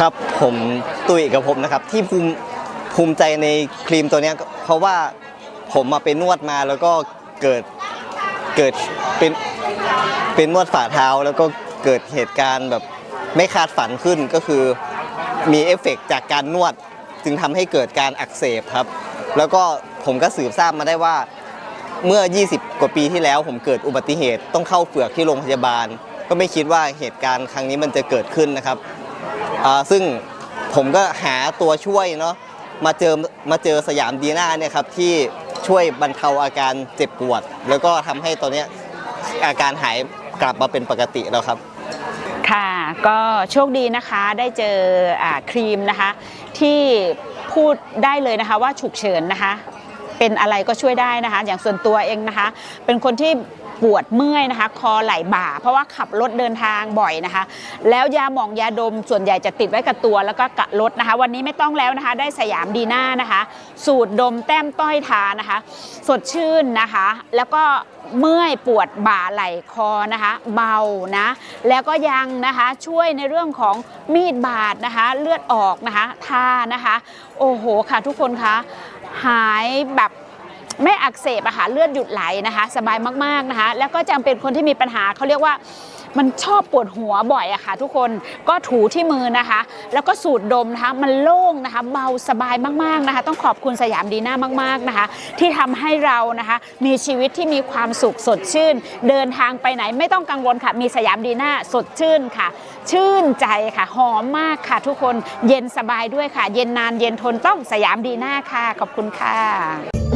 ครับผมตุยกับผมนะครับ ที่ภูมิภูมิใจในครีมตัวเนี้ยเพราะว่าผมมาเป็นนวดมาแล้วก็เกิดเกิดเป็นเป็นนวดฝ่าเท้าแล้วก็เกิดเหตุการณ์แบบไม่คาดฝันขึ้นก็คือมีเอฟเฟกต์จากการนวดจึงทำให้เกิดการอักเสบครับ แล้วก็ผมก็สืบทราบมาได้ว่าเมื่อ 20 กว่าปีที่แล้ว ผมเกิดอุบัติเหตุต้องเข้าเฝือกที่โรงพยาบาล ก็ไม่คิดว่าเหตุการณ์ครั้งนี้มันจะเกิดขึ้นนะครับ ซึ่งผมก็หาตัวช่วยเนาะมาเจอมาเจอสยามดีน่าเนี่ยครับที่ช่วยบรรเทาอาการเจ็บปวด แล้วก็ทำให้ตอนเนี้ยอาการหายกลับมาเป็นปกติแล้วครับ ค่ะก็โชคดีนะคะได้เจออครีมนะคะ ที่พูดได้เลยนะคะว่าฉุกเฉินนะคะ เป็นอะไรก็ช่วยได้นะคะ อย่างส่วนตัวเองนะคะ เป็นคนที่ ปวดเมื่อยนะคะ คอไหล่บ่า เพราะว่าขับรถเดินทางบ่อยนะคะ แล้วยาหมองยาดมส่วนใหญ่จะติดไว้กับตัวแล้วก็กะรถนะคะ วันนี้ไม่ต้องแล้วนะคะ ได้สยามดีน่านะคะ สูตรดมแต้มต้อยทานะคะ สดชื่นนะคะ แล้วก็เมื่อยปวดบ่าไหล่คอนะคะ เบานะ แล้วก็ยังนะคะช่วยในเรื่องของมีดบาดนะคะ เลือดออกนะคะทานะคะ โอ้โหค่ะทุกคนคะหายแบบ ไม่อักเสบอะค่ะเลือดหยุดไหลนะคะ สบายมากๆนะคะ แล้วก็จังเป็นคนที่มีปัญหาเขาเรียกว่ามันชอบปวดหัวบ่อยอะค่ะ ทุกคนก็ถูที่มือนะคะ แล้วก็สูดดมนะคะมันโล่งนะคะเบาสบายมากๆนะคะ ต้องขอบคุณสยามดีน่ามากๆนะคะ ที่ทำให้เรานะคะ มีชีวิตที่มีความสุขสดชื่น เดินทางไปไหนไม่ต้องกังวลค่ะ มีสยามดีน่าสดชื่นค่ะ ชื่นใจค่ะหอมมากค่ะ ทุกคนเย็นสบายด้วยค่ะ เย็นนานเย็นทนต้องสยามดีน่าค่ะ ขอบคุณค่ะ